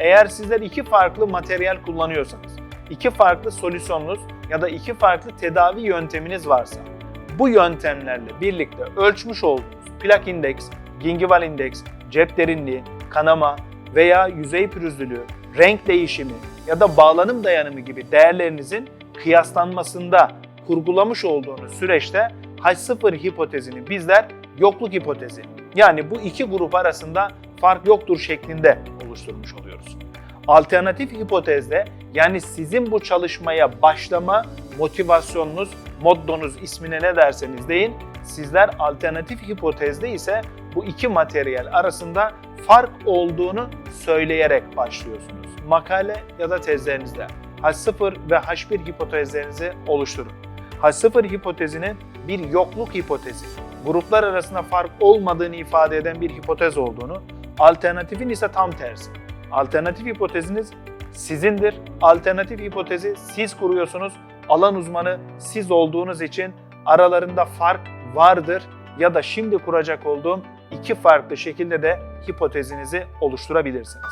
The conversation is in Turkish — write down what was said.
Eğer sizler iki farklı materyal kullanıyorsanız, iki farklı solüsyonunuz ya da iki farklı tedavi yönteminiz varsa, bu yöntemlerle birlikte ölçmüş olduğunuz plak indeks, gingival indeks, cep derinliği, kanama veya yüzey pürüzlülüğü, renk değişimi ya da bağlanım dayanımı gibi değerlerinizin kıyaslanmasında kurgulamış olduğunuz süreçte H0 hipotezini bizler yokluk hipotezi yani bu iki grup arasında fark yoktur şeklinde oluşturmuş oluyoruz. Alternatif hipotezde yani sizin bu çalışmaya başlama motivasyonunuz, moddonuz ismine ne derseniz deyin, sizler alternatif hipotezde ise bu iki materyal arasında fark olduğunu söyleyerek başlıyorsunuz. Makale ya da tezlerinizde H0 ve H1 hipotezlerinizi oluşturun. H0 hipotezinin bir yokluk hipotezi, gruplar arasında fark olmadığını ifade eden bir hipotez olduğunu, alternatifin ise tam tersi. Alternatif hipoteziniz sizindir. Alternatif hipotezi siz kuruyorsunuz. Alan uzmanı siz olduğunuz için aralarında fark vardır ya da şimdi kuracak olduğum iki farklı şekilde de hipotezinizi oluşturabilirsiniz.